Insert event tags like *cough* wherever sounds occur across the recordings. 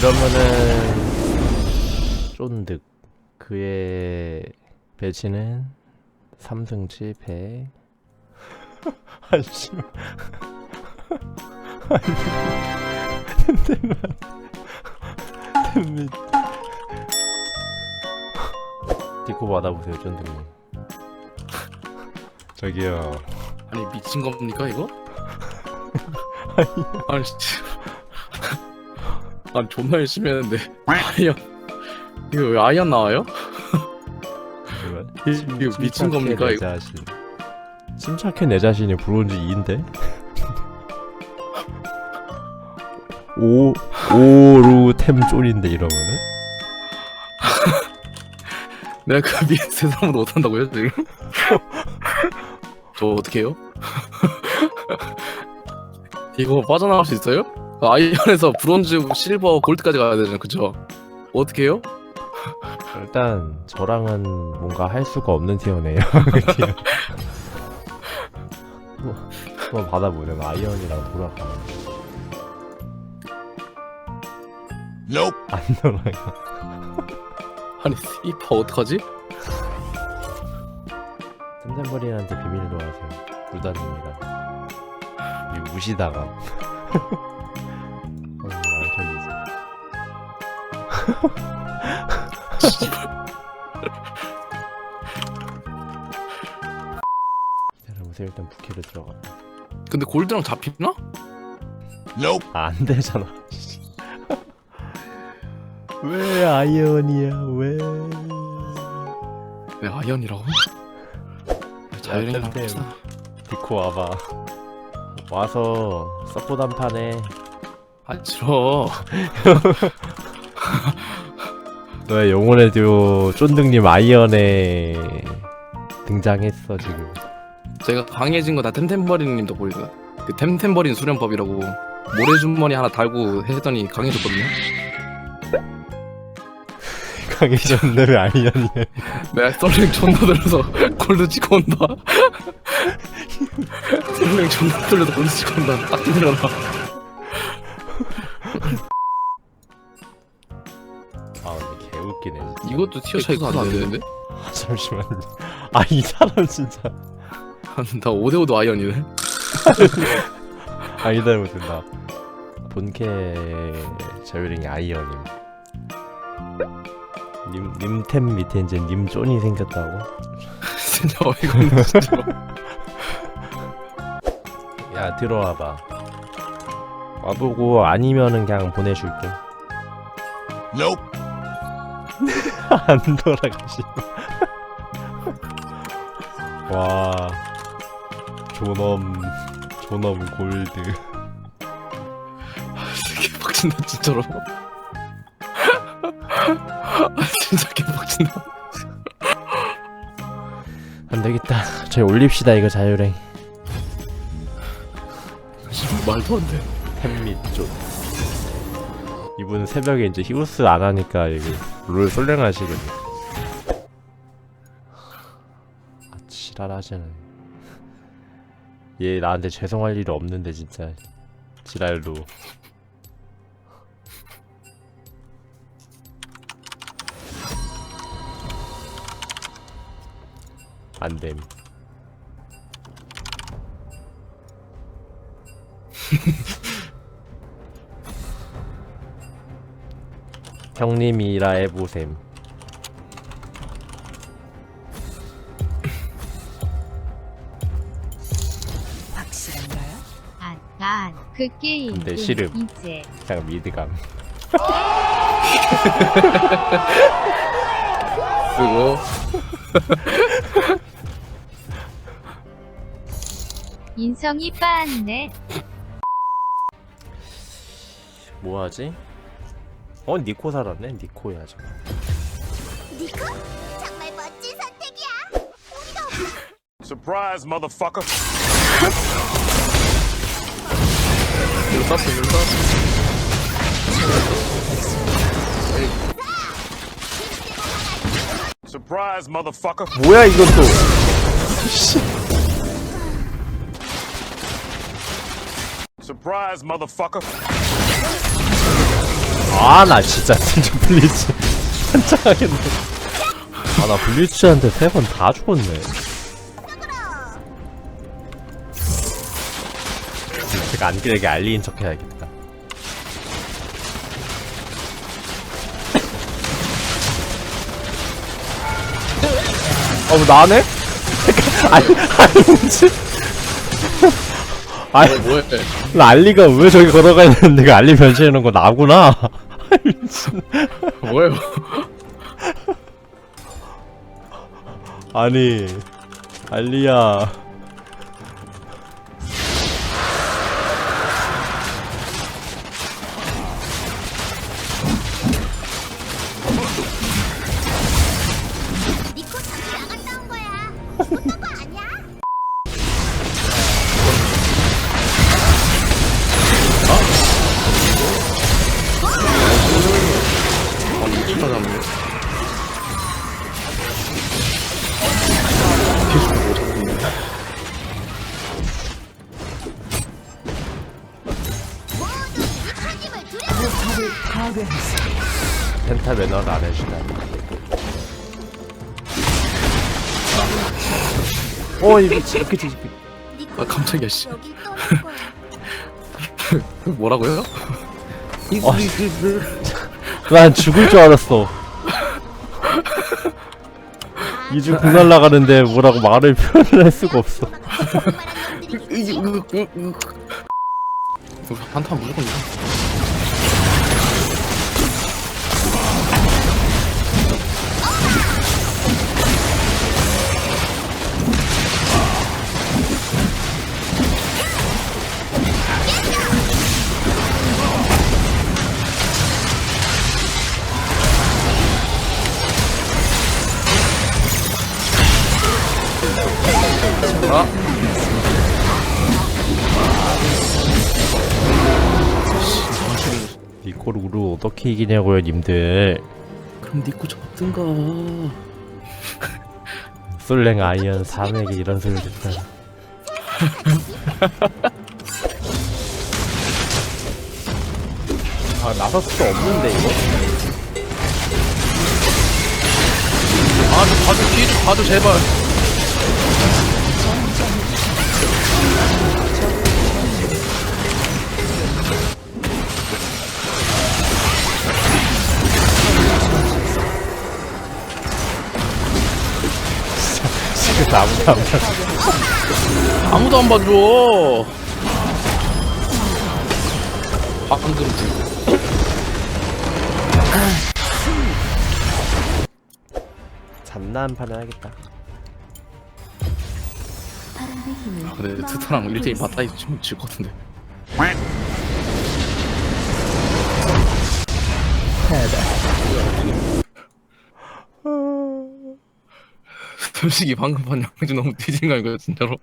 이러면은 쫀득. 그의 배치는 3승 7패 아씨. 아니 템템만 템밋 디코 받아보세요 쫀득님. 저기요. 아니 미친 겁니까 이거? 아니. 씨. 아니 존나 열심히 했는데 아이언 이거 왜 아이언 나와요? 이- *laughs* 이거 미친 침착해, 겁니까 내 이거? 자신. 침착해 내 자신이 브론즈 2인데? *laughs* 오 오루 템 쫄인데 이러면은? *laughs* 내가 그세 사람으로 못한다고요 지금? 저 어떻게 해요? 이거 빠져나갈 수 있어요? 아이언에서 브론즈, 실버, 골드까지 가야 되잖아요 그쵸? 어떻게 해요? 일단 저랑은 뭔가 할 수가 없는 티어네요. 그 티어. 뭐, 한번 받아보면 아이언이랑 돌아가. Nope. 안 돌아가. 아니 이파 어떡하지? 템템버린한테 비밀로 하세요. 루다님이랑. 이 무시당함. *laughs* *laughs* 기다려보세요. 일단 부캐로 들어가. 근데 골드랑 잡히나? Nope. 아, 안 되잖아. *laughs* 왜 아이언이야? 왜? 왜 아이언이라고? 자유랭이. 합시다 디코 와봐. 와서 서포트 한 판에 아 싫어 *laughs* *laughs* 너의 영혼의 듀오 쫀득님 아이언에 등장했어 지금. 제가 강해진 거 다 템템버리님 덕분이다. 그 템템버린 수련법이라고 모래주머니 하나 달고 했더니 강해졌거든요. *laughs* 강해졌네 왜 아이언이야? 내가 썰링 존나 들려서 골드 찍고 온다. *laughs* 썰링 존나 들려서 골드 찍고 온다. 딱 들려라. 아 근데 개 웃기네. 진짜. 이것도 티어 차이가 안 되는데? 아, 잠시만요. *laughs* 아 이 사람 진짜. 나 5대5도 아이언이네. 아 기다려 된다. 본캐 자유링이 아이언임. 님 님템 밑에 이제 님 쫀이 생겼다고. 진짜 어이가 없네 진짜. *laughs* 야 들어와봐. 와보고 아니면은 그냥 보내줄게. Nope. *laughs* 안 돌아가시. *laughs* 와 존엄 존엄 골드. 개빡친다 진짜로. 아 진짜 개빡친다. 안 되겠다. 저희 올립시다 이거 자유랭. 말도 안 돼. 템밋 좀. 이분 새벽에 이제 히우스 안 하니까 여기 롤 솔랭하시거든. 아 지랄하시네. 얘 나한테 죄송할 일 없는데 진짜 지랄로. 안됨. *laughs* 형님이라 해보셈. 확실한가요? 안, 난, 그 게임. 근데 싫음. 이제. 그냥 미드감. 그리고 인성이 빠았네. 뭐하지? 어 니코 살았네. 니코 해야지. 니코? 정말 멋진 선택이야. Surprise, motherfucker. 이거 땄어. Surprise, motherfucker. 뭐야 또? Surprise, motherfucker. 아 나 진짜 진짜 블리츠 *laughs* 한창하겠네 아 나 블리츠한테 세 번 다 죽었네 제가 안길에게 알리인 척 해야겠다 어뭐 나네? *laughs* 아니 아니 뭐지? 아니 뭐해? 나 알리가 왜 저기 걸어가 있는데 그 알리 변신하는 거 나구나 미친 *laughs* 뭐예요? 아니 알리야 니코 잠시 나갔다 온 거야. 못한 거 아니야? 두려워. 펜타 매너를 안 해주다니 어 이거 이렇게 니코 아, 깜짝이야, 씨. 여길 떠날 거야. 뭐라고요? 난 죽을 줄 알았어 이중 공 날라가는데 뭐라고 말을 표현을 할 수가 없어 한타 무조건 이겨. 니콜 우루 어떻게 이기냐고요 님들 그럼 니코 잡든가. *laughs* 솔랭 아이언 3에게 이런 소리를 듣다 *laughs* 아 나설 수도 없는데 이거? 아, 좀 봐줘, 뒤에 좀 봐줘, 제발. 그래서 아무도 안 봐. 아무도 안 봐줘. 방금 들 잔나 한 판을 하겠다 아, 근데 트타랑 1대1 맞다 있으면 질것 같은데. 솔직히 방금 반 양주 너무 뒤진 거 아니고요 진짜로?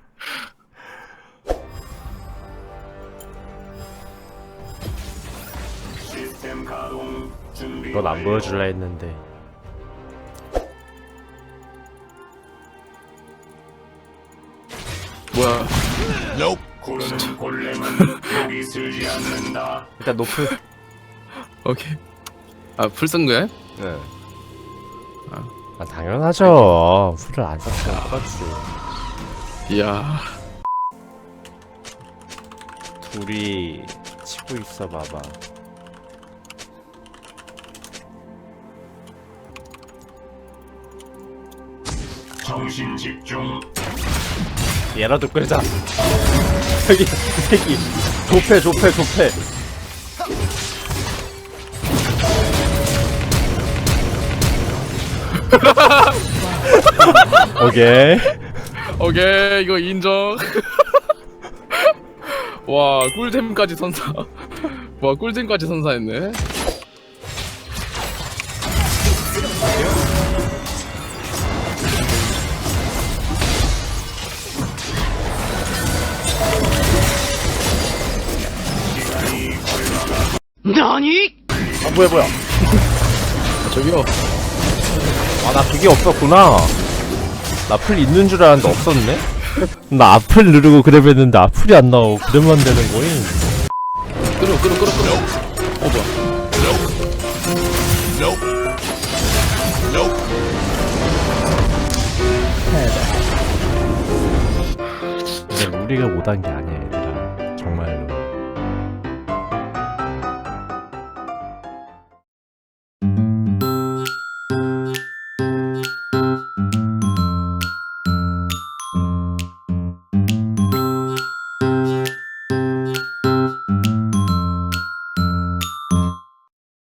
넌안 보여줄라 했는데 뭐야 Nope. *laughs* 일단 노플 오케이 아 풀 쓴 거야? 네. 아 당연하죠. 풀을 안 썼으면 똑같지. 이야. 둘이 치고 있어 봐봐. 정신 집중. 얘라도 끌자. *laughs* 여기 새끼. 조패 조패 조패 *laughs* 오케이. 오케이 이거 인정. *laughs* 와 꿀템까지 선사. *laughs* 와 꿀템까지 선사했네. 아 뭐야 뭐야. 아, 저기요 아나 그게 없었구나. 나풀 있는 줄 알았는데 없었네? 나 앞을 누르고 그래봤는데 앞풀이 안 나오고 그래만 되는 거임. 끌어 끌어 끌어 끌어. 어 뭐야? 우리가 못한 게